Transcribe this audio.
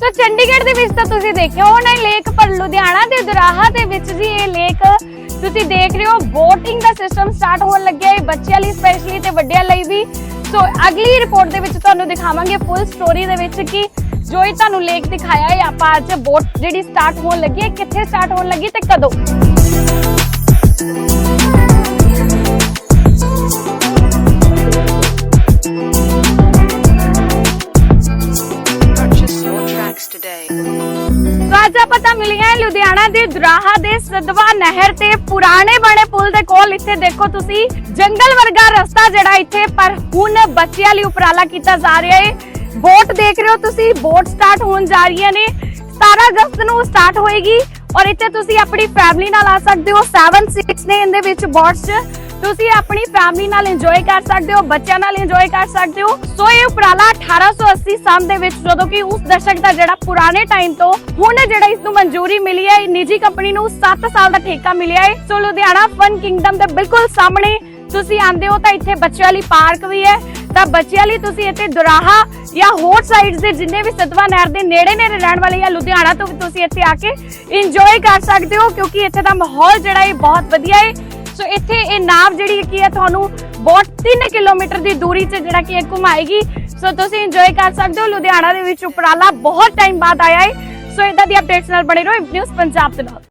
ਸੋ ਚੰਡੀਗੜ੍ਹ ਦੇ ਵਿੱਚ ਤਾਂ ਤੁਸੀਂ ਦੇਖਿਆ ਹੋਣਾ ਇਹ ਲੇਕ ਪਰ ਲੁਧਿਆਣਾ ਦੇ ਦੁਰਾਹਾ ਦੇ ਵਿੱਚ ਜੀ ਇਹ ਲੇਕ ਤੁਸੀਂ ਦੇਖ ਰਹੇ ਹੋ ਬੋਟਿੰਗ ਦਾ ਸਿਸਟਮ ਸਟਾਰਟ ਹੋਣ ਲੱਗਿਆ ਹੈ, ਬੱਚਿਆਂ ਲਈ ਸਪੈਸ਼ਲੀ ਤੇ ਵੱਡਿਆਂ ਲਈ ਵੀ। ਸੋ ਅਗਲੀ ਰਿਪੋਰਟ ਦੇ ਵਿੱਚ ਤੁਹਾਨੂੰ ਦਿਖਾਵਾਂਗੇ ਫੁੱਲ ਸਟੋਰੀ ਦੇ ਵਿੱਚ ਕਿ ਜੋ ਇਹ ਤੁਹਾਨੂੰ ਲੇਕ ਦਿਖਾਇਆ ਹੈ, ਆਪਾਂ ਅੱਜ ਬੋਟ ਜਿਹੜੀ ਸਟਾਰਟ ਹੋਣ ਲੱਗੀ ਹੈ, ਕਿੱਥੇ ਸਟਾਰਟ ਹੋਣ ਲੱਗੀ ਤੇ ਕਦੋਂ? Your tracks today. ਸੋ ਮਿਲੀਆਂ ਲੁਧਿਆਣਾ ਦੇ ਦੁਰਾਹਾ ਦੇ ਸਦਵਾ ਨਹਿਰ ਤੇ ਪੁਰਾਣੇ ਬਣੇ ਪੁਲ ਦੇ ਕੋਲ ਇੱਥੇ ਦੇਖੋ ਤੁਸੀਂ, ਜੰਗਲ ਵਰਗਾ ਰਸਤਾ ਜਿਹੜਾ ਇੱਥੇ, ਪਰ ਹੁਣ ਬੱਚਿਆਂ ਲਈ ਉਪਰਾਲਾ ਕੀਤਾ ਜਾ ਰਿਹਾ ਹੈ ਬੋਟ ਦੇਖ ਰਹੇ ਹੋ ਤੁਸੀਂ, ਬੋਟ ਸਟਾਰਟ ਹੋਣ ਜਾ ਰਹੀਆਂ ਨੇ। 17 ਅਗਸਤ ਨੂੰ ਸਟਾਰਟ ਹੋਏਗੀ, ਔਰ ਇੱਥੇ ਤੁਸੀਂ ਆਪਣੀ ਫੈਮਿਲੀ ਨਾਲ ਆ ਸਕਦੇ ਹੋ। 7 ਸੀਟਸ ਨੇ ਇਹਦੇ ਵਿੱਚ ਬੋਟਸ ਤੁਸੀਂ ਆਪਣੀ ਫੈਮਿਲੀ ਨਾਲ ਇੰਜੋਏ ਕਰ ਸਕਦੇ ਹੋ, ਬੱਚਿਆਂ ਨਾਲ ਇੰਜੋਏ ਕਰ ਸਕਦੇ ਹੋ। ਸੋ ਇਹ ਉਪਰਾਲਾ 1880 ਸਾਲ ਦੇ ਵਿੱਚ ਜਦੋਂ ਕਿ ਉਸ ਦਸ਼ਕ ਦਾ ਜਿਹੜਾ ਪੁਰਾਣੇ ਟਾਈਮ ਤੋਂ ਹੁਣ ਜਿਹੜਾ ਇਸ ਨੂੰ ਮਨਜ਼ੂਰੀ ਮਿਲੀ ਹੈ ਨਿੱਜੀ ਕੰਪਨੀ ਨੂੰ 7 ਸਾਲ ਦਾ ਠੇਕਾ ਮਿਲਿਆ ਹੈ। ਸੋ ਲੁਧਿਆਣਾ ਫਨ ਕਿੰਗਡਮ ਦੇ ਬਿਲਕੁਲ ਸਾਹਮਣੇ ਤੁਸੀਂ ਆਂਦੇ ਹੋ ਤਾਂ ਇੱਥੇ ਬੱਚਿਆਂ ਲਈ ਪਾਰਕ ਵੀ ਹੈ। ਤਾਂ ਬੱਚਿਆਂ ਲਈ ਤੁਸੀਂ ਇੱਥੇ ਦੁਰਾਹਾ ਜਾਂ ਹੋਰ ਸਾਈਡਸ ਦੇ ਜਿੰਨੇ ਵੀ ਸਤਵਾ ਨਹਿਰ ਦੇ ਨੇੜੇ ਨੇੜੇ ਰਹਿਣ ਵਾਲੇ ਜਾਂ ਲੁਧਿਆਣਾ ਤੋਂ ਵੀ ਤੁਸੀਂ ਇੱਥੇ ਆ ਕੇ ਇੰਜੋਏ ਕਰ ਸਕਦੇ ਹੋ, ਕਿਉਂਕਿ ਇੱਥੇ ਦਾ ਮਾਹੌਲ ਜਿਹੜਾ ਹੈ ਬਹੁਤ ਵਧੀਆ ਹੈ। ਸੋ ਇੱਥੇ ਇਹ ਨਾਵ ਜਿਹੜੀ ਕੀ ਹੈ ਤੁਹਾਨੂੰ ਬਹੁਤ 3 ਕਿਲੋਮੀਟਰ ਦੀ ਦੂਰੀ 'ਚ ਜਿਹੜਾ ਕਿ ਇਹ ਘੁਮਾਏਗੀ। ਸੋ ਤੁਸੀਂ ਇੰਜੋਏ ਕਰ ਸਕਦੇ ਹੋ। ਲੁਧਿਆਣਾ ਦੇ ਵਿੱਚ ਉਪਰਾਲਾ ਬਹੁਤ ਟਾਈਮ ਬਾਅਦ ਆਇਆ ਹੈ ਸੋ ਇਦਾਂ ਦੀ ਅਪਡੇਟਸ ਨਾਲ ਬਣੇ ਰਹੋ। ਨਿਊਜ਼ ਪੰਜਾਬ ਦੇ ਨਾਲ।